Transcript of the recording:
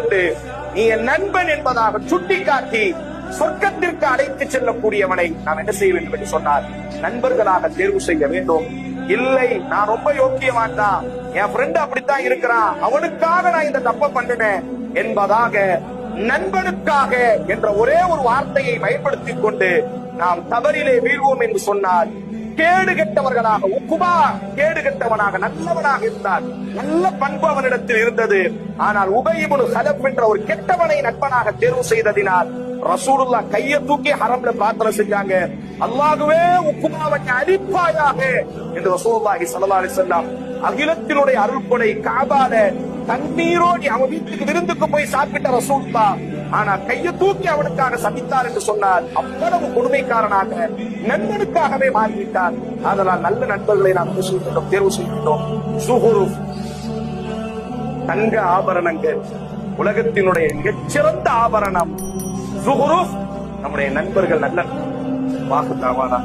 கொண்டு நீ என் நண்பன் என்பதாக சுட்டிக்காட்டி சொர்க்கத்திற்கு அழைத்து செல்லக்கூடியவனை நாம் என்ன செய்ய வேண்டும் என்று சொன்னார். நண்பர்களாக தேர்வு செய்ய வேண்டும். இல்லை நான் ரொம்ப யோக்கியவான் தான் என் ஃப்ரெண்ட் அப்படித்தான் இருக்கிறான். அவனுக்காக நான் இந்த தப்ப பண்ணினேன் என்பதாக நண்பனுக்காக என்ற ஒரே ஒரு வார்த்தையை பயன்படுத்திக் கொண்டு நாம் தவறிலே வீழ்வோம் என்று சொன்னால் கேடு கெட்டவர்களாக உக்குபா கேடு கெட்டவனாக நல்லவனாக இருந்தார். நல்ல பண்பு அவனிடத்தில் இருந்தது. ஆனால் உபயிபுனு சலப் என்ற ஒரு கெட்டவனை நட்பனாக தேர்வு செய்ததினால் ரசூலுல்லா கையை தூக்கி ஹரம்ல பிரார்த்தனை செஞ்சாங்க. அல்லாஹ்வே உக்குமாவை அழிப்பாயாக என்று ரசூலுல்லாஹி சல்லா அலிசல்லாம் அகிலத்தினுடைய அருள்கொடை காபால தண்ணீரோடி அவன் வீட்டுக்கு விருந்துக்கு போய் சாப்பிட்ட ரசூல்லா ஆனா கையை தூக்கி அவனுக்காக சபித்தார் என்று சொன்னார் அவ்வளவு கொடுமைக்காரனாக நண்பனுக்காகவே மாறிவிட்டார். அதனால் நல்ல நண்பர்களை நாம் செய்கின்றோம்? தேர்வு செய்கின்றோம். சுகுரு தங்க ஆபரணங்கள் உலகத்தினுடைய மிகச்சிறந்த ஆபரணம். சுகுரு நம்முடைய நண்பர்கள் நல்ல வாக்கு தாவானா